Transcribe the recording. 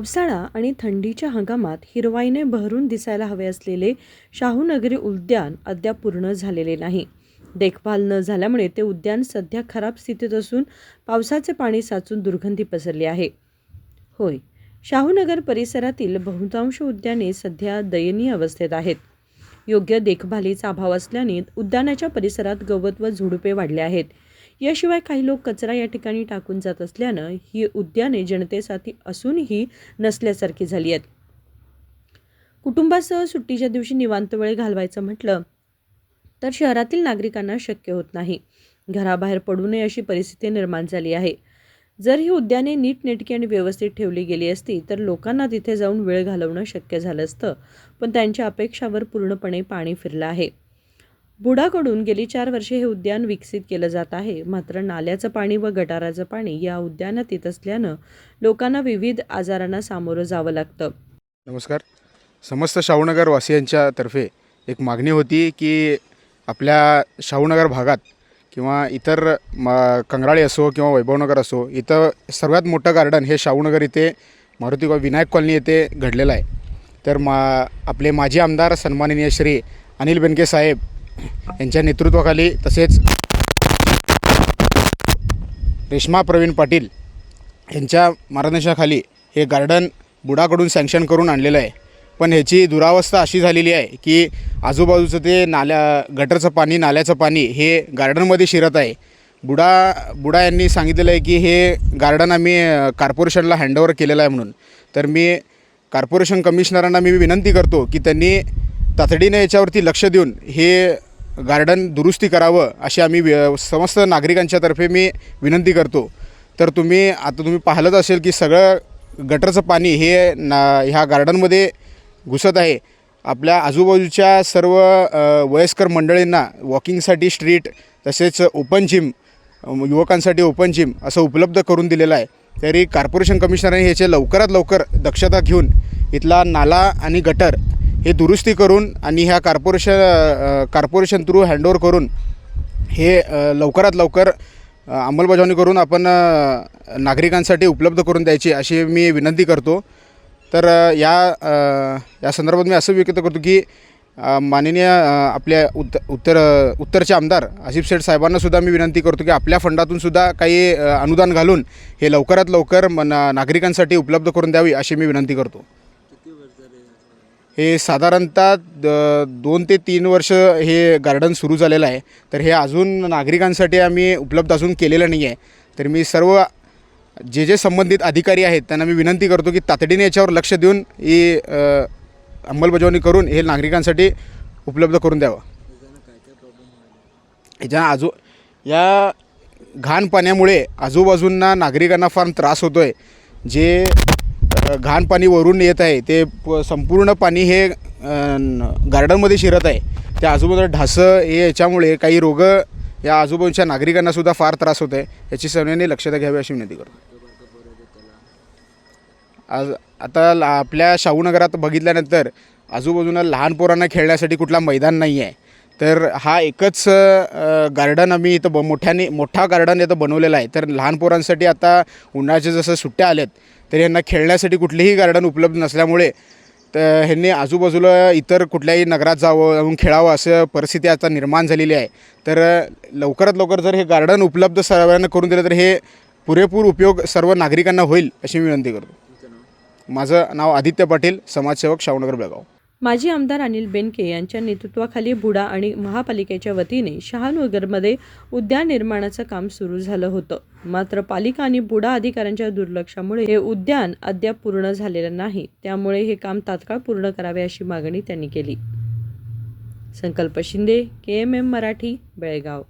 पावसाळा आणि थंडीच्या हंगामात हिरवाईने बहरून दिसायला हवे असलेले शाहूनगरी उद्यान अद्याप पूर्ण झालेले नाही. देखभाल न झाल्यामुळे ते उद्यान सध्या खराब स्थितीत असून पावसाचे पाणी साचून दुर्गंधी पसरली आहे. होय शाहूनगर परिसरातील बहुतांश उद्याने सध्या दयनीय अवस्थेत आहेत. योग्य देखभालीचा अभाव असल्याने उद्यानाच्या परिसरात गवत व झुडुपे वाढले आहेत. याशिवाय काही लोक कचरा या ठिकाणी टाकून जात असल्यानं ही उद्याने जनतेसाठी असूनही नसल्यासारखी झाली आहेत. कुटुंबासह सुट्टीच्या दिवशी निवांत वेळ घालवायचं म्हटलं तर शहरातील नागरिकांना शक्य होत नाही. घराबाहेर पडू नये अशी परिस्थिती निर्माण झाली आहे. जर ही उद्याने नीटनेटकी आणि व्यवस्थित ठेवली गेली असती तर लोकांना तिथे जाऊन वेळ घालवणं शक्य झालं असतं पण त्यांच्या अपेक्षावर पूर्णपणे पाणी फिरलं आहे. बुडाकडून गेली चार वर्षे हे उद्यान विकसित केलं जात आहे. मात्र नाल्याचं पाणी व गटाराचं पाणी या उद्यानात येत असल्यानं लोकांना विविध आजारांना सामोरं जावं लागतं. नमस्कार. समस्त शाहूनगर वासियांच्या तर्फे एक मागणी होती की आपल्या शाहूनगर भागात किंवा इतर म कंगराळी असो किंवा वैभवनगर असो इथं सर्वात मोठं गार्डन हे शाहूनगर इथे मारुती विनायक कॉलनी येथे घडलेलं आहे. तर मा आपले माजी आमदार सन्माननीय श्री अनिल बेनके साहेब यांच्या नेतृत्वाखाली तसेच रेश्मा प्रवीण पाटील यांच्या मार्गदर्शनाखाली हे गार्डन बुडाकडून सँक्शन करून आणलेलं आहे. पण ह्याची दुरावस्था अशी झालेली आहे की आजूबाजूचं ते नाल्या गटरचं पाणी नाल्याचं पाणी हे गार्डनमध्ये शिरत आहे. बुडा बुडा यांनी सांगितलेलं आहे की हे गार्डन आम्ही कार्पोरेशनला हँडओव्हर केलेलं आहे म्हणून. तर मी कार्पोरेशन कमिशनरांना मी विनंती करतो की त्यांनी तातडीने याच्यावरती लक्ष देऊन हे गार्डन दुरुस्ती करावं अशी आम्ही वि- समस्त नागरिकांच्यातर्फे मी विनंती करतो. तर तुम्ही आता तुम्ही पाहिलंच असेल की सगळं गटरचं पाणी हे ना ह्या गार्डनमध्ये घुसत आहे. आपल्या आजूबाजूच्या सर्व वयस्कर मंडळींना वॉकिंगसाठी स्ट्रीट तसेच ओपन जिम युवकांसाठी ओपन जिम असं उपलब्ध करून दिलेलं आहे. तरी कॉर्पोरेशन कमिशनरने ह्याचे लवकरात लवकर दक्षता घेऊन इथला नाला आणि गटर हे दुरुस्ती करून आणि ह्या corporation corporation corporation through handover करून हे लवकरात लवकर अंमलबजावणी करून आपण नागरिकांसाठी उपलब्ध करून द्यायची अशी मी विनंती करतो. तर या या संदर्भात मी असं व्यक्त करतो की माननीय आपल्या उत्त उत्तर उत्तरचे आमदार आसिफ शेठ साहेबांनासुद्धा मी विनंती करतो की आपल्या फंडातून सुद्धा काही अनुदान घालून हे लवकरात लवकर मन नागरिकांसाठी उपलब्ध करून द्यावी अशी मी विनंती करतो. हे साधारणतः द- दोन ते तीन वर्ष हे गार्डन सुरू झालेलं आहे. तर हे अजून नागरिकांसाठी आम्ही उपलब्ध अजून केलेलं नाही आहे. तर मी सर्व जे जे संबंधित अधिकारी आहेत त्यांना मी विनंती करतो की तातडीने याच्यावर लक्ष देऊन ही अंमलबजावणी करून हे नागरिकांसाठी उपलब्ध करून द्यावं. ह्याच्या आजू या घाण पाण्यामुळे आजूबाजूंना नागरिकांना फार त्रास होतो आहे जे घाण पाणी वरून येत आहे ते प संपूर्ण पाणी हे गार्डनमध्ये शिरत आहे. त्या आजूबाजूला ढासं हे याच्यामुळे काही रोग या आजूबाजूच्या नागरिकांनासुद्धा फार त्रास होत आहे. याची सर्वांनी लक्षात घ्यावी अशी विनंती करतो. आज आता ला- आपल्या शाहूनगरात बघितल्यानंतर आजूबाजूनं लहान पोरांना खेळण्यासाठी कुठला मैदान नाही आहे तर हा एकच गार्डन आम्ही इथं ब मोठ्याने मोठा गार्डन इथं बनवलेला आहे. तर लहान पोरांसाठी आता उन्हाळ्याच्या जसं सुट्ट्या आल्यात तर यांना खेळण्यासाठी कुठलेही गार्डन उपलब्ध नसल्यामुळे तर ह्यांनी आजूबाजूला इतर कुठल्याही नगरात जावं जाऊन खेळावं असं परिस्थिती आता निर्माण झालेली आहे. तर लवकरात लवकर जर हे गार्डन उपलब्ध सर्वांना करून दिलं तर हे पुरेपूर उपयोग सर्व नागरिकांना होईल अशी विनंती करतो. माझं नाव आदित्य पाटील समाजसेवक शाहूनगर बेळगाव. माजी आमदार अनिल बेनके यांच्या नेतृत्वाखाली बुडा आणि महापालिकेच्या वतीने शहानगरमध्ये उद्यान निर्माणाचं काम सुरू झालं होतं. मात्र पालिका आणि बुडा अधिकाऱ्यांच्या दुर्लक्षामुळे हे उद्यान अद्याप पूर्ण झालेलं नाही. त्यामुळे हे काम तात्काळ पूर्ण करावे अशी मागणी त्यांनी केली. Sankalp Shinde K M M Marathi Belgaum.